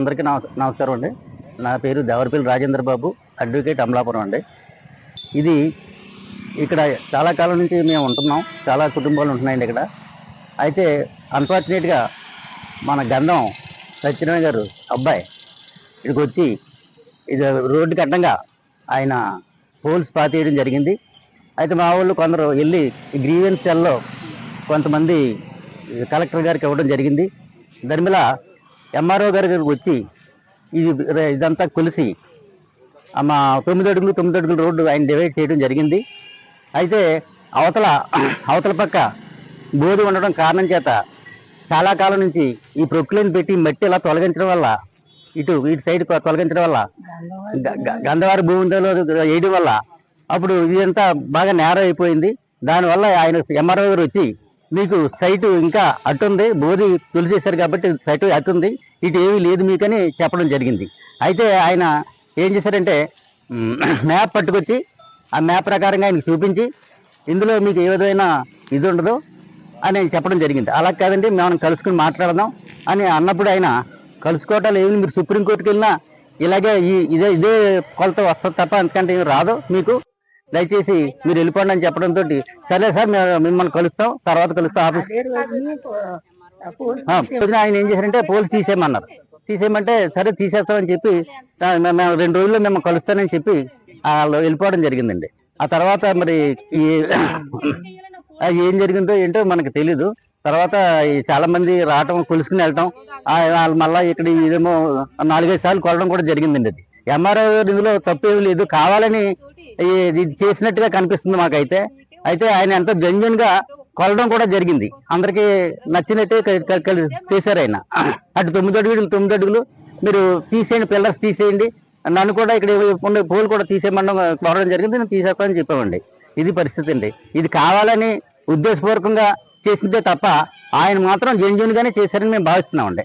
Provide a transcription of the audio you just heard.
అందరికీ నమస్కారం అండి. నా పేరు దేవరపల్లి రాజేంద్ర బాబు అడ్వకేట్ అమలాపురం అండి. ఇది ఇక్కడ చాలా కాలం నుంచి మేము ఉంటున్నాం. చాలా కుటుంబాలు ఉంటున్నాయండి ఇక్కడ. అయితే అన్ఫార్చునేట్గా మన గంధం సత్యనారాయణ గారు అబ్బాయి ఇక్కడికి వచ్చి ఇది రోడ్డుకి అడ్డంగా ఆయన పోల్స్ పాతేయడం జరిగింది. అయితే మా వాళ్ళు కొందరు వెళ్ళి గ్రీవెన్స్ సెల్లో కొంతమంది కలెక్టర్ గారికి ఇవ్వడం జరిగింది. దాని మీద ఎంఆర్ఓ గారి దగ్గరికి వచ్చి ఇది ఇదంతా కొలిసి మా తొమ్మిది అడుగులు తొమ్మిది అడుగుల రోడ్డు ఆయన డివైడ్ చేయడం జరిగింది. అయితే అవతల అవతల పక్క బోధి ఉండడం కారణం చేత చాలా కాలం నుంచి ఈ ప్రొక్లైన్ పెట్టి మట్టి ఇలా తొలగించడం వల్ల ఇటు ఇటు సైడ్ తొలగించడం వల్ల గ- గ- గంధవారి భూమిలో వేయడం వల్ల అప్పుడు ఇదంతా బాగా నేరం అయిపోయింది దానివల్ల ఆయన ఎంఆర్ఓ గారు వచ్చి మీకు సైటు ఇంకా అట్టుంది బోధి తొలిచేశారు కాబట్టి సైటు అట్టుంది ఇటు ఏమీ లేదు మీకని చెప్పడం జరిగింది. అయితే ఆయన ఏం చేశారంటే మ్యాప్ పట్టుకొచ్చి ఆ మ్యాప్ ప్రకారంగా ఆయనకు చూపించి ఇందులో మీకు ఏ విధమైన ఇది ఉండదు అని చెప్పడం జరిగింది. అలా కాదండి మనం కలుసుకుని మాట్లాడదాం అని అన్నప్పుడు ఆయన కలుసుకోవటాలు ఏమి? మీరు సుప్రీంకోర్టుకి వెళ్ళినా ఇలాగే ఈ ఇదే ఇదే కొలత వస్తుంది తప్ప అంతకంటే ఏమి రాదు మీకు. దయచేసి మీరు వెళ్ళిపోండి అని చెప్పడంతో సరే సార్ మేము మిమ్మల్ని కలుస్తాం. తర్వాత కలుస్తాం ఆఫీస్. ఆయన ఏం చేశారంటే పోలీసు తీసేయమన్నారు. తీసేయమంటే సరే తీసేస్తామని చెప్పి మేము రెండు రోజుల్లో మేము కలుస్తానని చెప్పి వాళ్ళు వెళ్ళిపోవడం జరిగిందండి. ఆ తర్వాత మరి ఏం జరిగిందో ఏంటో మనకు తెలీదు. తర్వాత చాలా మంది రావటం కొలుసుకుని వెళ్ళటం ఆ, వాళ్ళు మళ్ళీ ఇక్కడ ఇదేమో నాలుగైదు సార్లు కొలడం కూడా జరిగిందండి అది. ఎంఆర్ఓ ఇందులో తప్పేం లేదు. కావాలని ఇది చేసినట్టుగా కనిపిస్తుంది మాకైతే. అయితే ఆయన ఎంతో జెన్యున్గా కొలడం కూడా జరిగింది. అందరికి నచ్చినట్టే చేశారు ఆయన. అటు తొమ్మిది అడుగులు తొమ్మిది అడుగులు మీరు తీసేయండి పిల్లర్స్ తీసేయండి. నన్ను కూడా ఇక్కడ ఉండే పూలు కూడా తీసేయమనడం కోరడం జరిగింది. నేను తీసేస్తానని చెప్పామండి ఇది పరిస్థితి అండి. ఇది కావాలని ఉద్దేశపూర్వకంగా చేసిందే తప్ప ఆయన మాత్రం జెన్యున్ గానే చేశారని మేము భావిస్తున్నామండి.